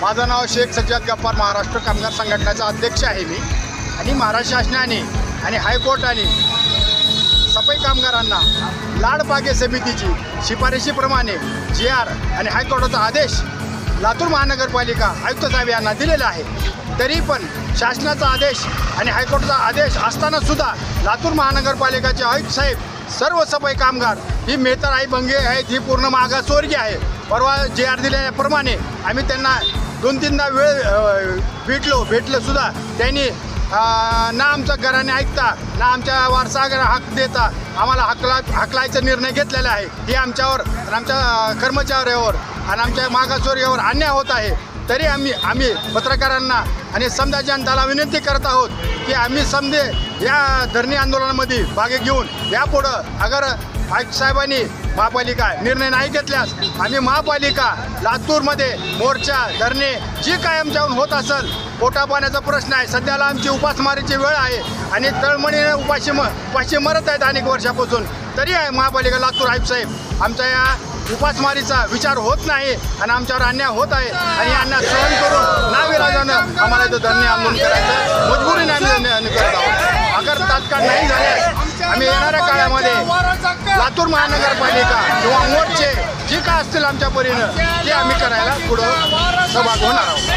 माझं नाव शेख सज्जाद गप्पार महाराष्ट्र कामगार संघटनेचा अध्यक्ष आहे मी. आणि महाराष्ट्र शासनाने आणि हायकोर्टाने सफाई कामगारांना लाडबागे समितीची शिफारशीप्रमाणे जी आर आणि हायकोर्टाचा आदेश लातूर महानगरपालिका आयुक्त साहेब यांना दिलेला आहे. तरी पण शासनाचा आदेश आणि हायकोर्टाचा आदेश असताना सुद्धा लातूर महानगरपालिकाचे आयुक्त साहेब सर्व सफाई कामगार ही मेहतर आई भंगे आहेत ही पूर्ण मागासवर्गीय आहे. परवा जे आर दिल्याप्रमाणे आम्ही त्यांना दोन तीनदा वेळ भेटलो भेटलं सुद्धा. त्यांनी ना आमचं घराने ऐकता ना आमच्या वारसागर हक देता. आम्हाला हकला हकलायचा निर्णय घेतलेला आहे. हे आमच्यावर आमच्या कर्मचाऱ्यावर आणि आमच्या मागासवर्गावर अन्याय होत आहे. तरी आम्ही आम्ही पत्रकारांना आणि समजा जनताला विनंती करत आहोत की आम्ही समजे या धरणी आंदोलनामध्ये भाग घेऊन यापुढं अगर साहेबांनी महापालिका निर्णय नाही घेतल्यास आम्ही महापालिका लातूरमध्ये मोर्चा धरणे जी काय आमच्याहून होत असेल पोटा पाण्याचा प्रश्न आहे. सध्याला आमची उपासमारीची वेळ आहे आणि तळमळीने उपाशी म उपाशी मरत आहेत अनेक वर्षापासून. तरी आहे महापालिका लातूर आयुक्त साहेब. आमच्या या उपासमारीचा विचार होत नाही आणि आमच्यावर अन्याय होत आहे आणि अन्याय सहन करून नाविराजानं आम्हाला इथं धरणे आंदोलन करायचं. मजबुरीने आम्ही करत आहोत. अगर तात्काळ नाही झाल्यास आम्ही येणाऱ्या लातूर महानगरपालिका किंवा मोर्चे जे काय असतील आमच्या परीनं ते आम्ही करायला पुढं सहभाग होणार आहोत.